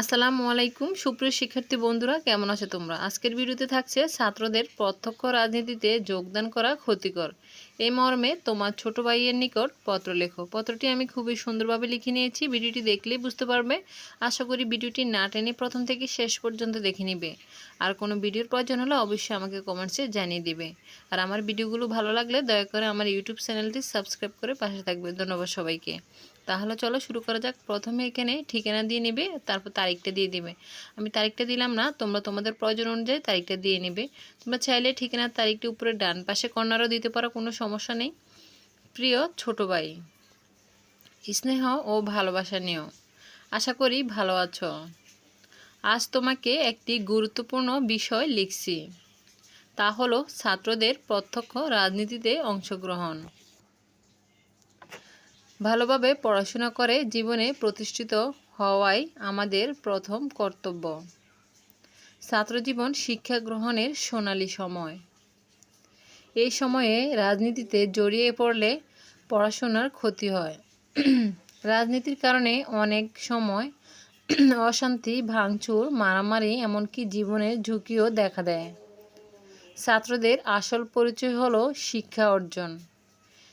আসসালামু আলাইকুম। সুপ্রিয় শিক্ষার্থী বন্ধুরা, কেমন আছো তোমরা? আজকের ভিডিওতে থাকছে ছাত্রদের প্রত্যক্ষ রাজনীতিতে যোগদান করা ক্ষতিকর। এই মর্মে তোমার ছোট ভাইয়ের নিকট পত্র লেখো। পত্রটি আমি খুবই সুন্দরভাবে লিখে নিয়েছি। ভিডিওটি দেখলেই বুঝতে পারবে। আশা করি ভিডিওটি না টেনে প্রথম থেকে শেষ পর্যন্ত দেখে নিবে। আর কোনো ভিডিওর প্রয়োজন হলে অবশ্যই আমাকে কমেন্টসে জানিয়ে দিবে। আর আমার ভিডিওগুলো ভালো লাগলে দয়া করে আমার ইউটিউব চ্যানেলটি সাবস্ক্রাইব করে পাশে থাকবে। ধন্যবাদ সবাইকে। তাহলে চলো শুরু করা যাক। প্রথমে এখানে ঠিকানা দিয়ে নেবে, তারপর তারিখটা দিয়ে দিবে। আমি তারিখটা দিলাম না, তোমরা তোমাদের প্রয়োজন অনুযায়ী তারিখটা দিয়ে নেবে। তোমরা চাইলে ঠিকানার তারিখটি উপরে ডান পাশে কর্নারও দিতে পারো, কোনো সমস্যা নেই। প্রিয় ছোট ভাই, স্নেহ ও ভালোবাসা নিও। আশা করি ভালো আছো। আজ তোমাকে একটি গুরুত্বপূর্ণ বিষয় লিখছি। তা হলো ছাত্রদের প্রত্যক্ষ রাজনীতিতে অংশগ্রহণ। ভালোভাবে পড়াশোনা করে জীবনে প্রতিষ্ঠিত হওয়াই আমাদের প্রথম কর্তব্য। ছাত্রজীবন শিক্ষা গ্রহণের সোনালি সময়। এই সময়ে রাজনীতিতে জড়িয়ে পড়লে পড়াশোনার ক্ষতি হয়। রাজনীতির কারণে অনেক সময় অশান্তি, ভাঙচুর, মারামারি, এমনকি জীবনের ঝুঁকিও দেখা দেয়। ছাত্রদের আসল পরিচয় হলো শিক্ষা অর্জন।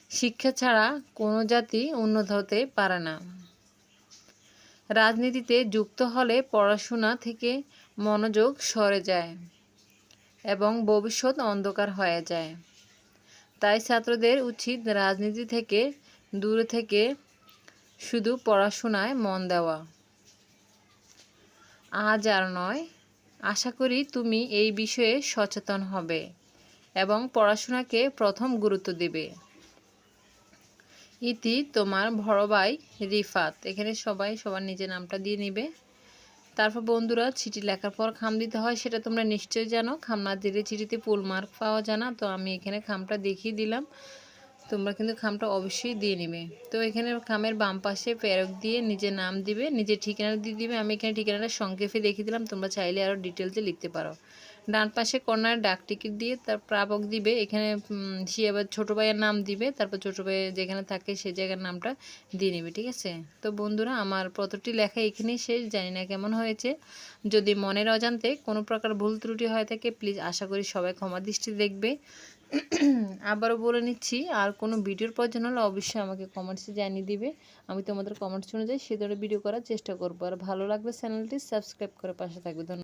শিক্ষা ছাড়া কোনো জাতি উন্নত হতে পারে না। রাজনীতিতে যুক্ত হলে পড়াশোনা থেকে মনোযোগ সরে যায়। এবং ভবিষ্যৎ অন্ধকার হয়ে যায়। তাই ছাত্রদের উচিত রাজনীতি থেকে দূরে থেকে শুধু পড়াশোনায় মন দেওয়া। আজ আর নয়। আশা করি তুমি এই বিষয়ে সচেতন হবে এবং পড়াশোনাকে প্রথম গুরুত্ব দেবে। ইতি তোমার ভাই রিফাত। এখানে সবাই সবার নিজের নামটা দিয়ে নিবে। তারপর বন্ধুরা চিঠি লেখার পর খাম দিতে হয়, সেটা তোমরা নিশ্চয়ই জানো। খাম না দিলে চিঠিতে পোল মার্ক পাওয়া যায় না, তো আমি এখানে খামটা দেখিয়ে দিলাম। তোমরা কিন্তু খামটা অবশ্যই দিয়ে নেবে। তো এখানে খামের বাম পাশে প্যারক দিয়ে নিজের নাম দিবে, নিজের ঠিকানা দিয়ে দিবে। আমি এখানে ঠিকানাটা সংক্ষেপে দেখিয়ে দিলাম, তোমরা চাইলে আরও ডিটেলসে লিখতে পারো। ডান পাশে কর্নার ডাক টিকিট দিয়ে তার প্রাপক দিবে। এখানে সে আবার ছোটো ভাইয়ের নাম দিবে। তারপর ছোটো ভাই যেখানে থাকে সে জায়গার নামটা দিয়ে নেবে, ঠিক আছে? তো বন্ধুরা, আমার পত্রটি লেখা এখানেই শেষ। জানি না কেমন হয়েছে। যদি মনের অজান্তে কোনো প্রকার ভুল ত্রুটি হয়ে থাকে প্লিজ আশা করি সবাই ক্ষমা দৃষ্টি দেখবে। আবারও বলে নিচ্ছি, আর কোনো ভিডিওর প্রয়োজন হলে অবশ্যই আমাকে কমেন্টসে জানিয়ে দিবে। আমি তোমাদের কমেন্টস অনুযায়ী সে ধরে ভিডিও করার চেষ্টা করব। আর ভালো লাগবে চ্যানেলটি সাবস্ক্রাইব করে পাশে থাকবে। ধন্যবাদ।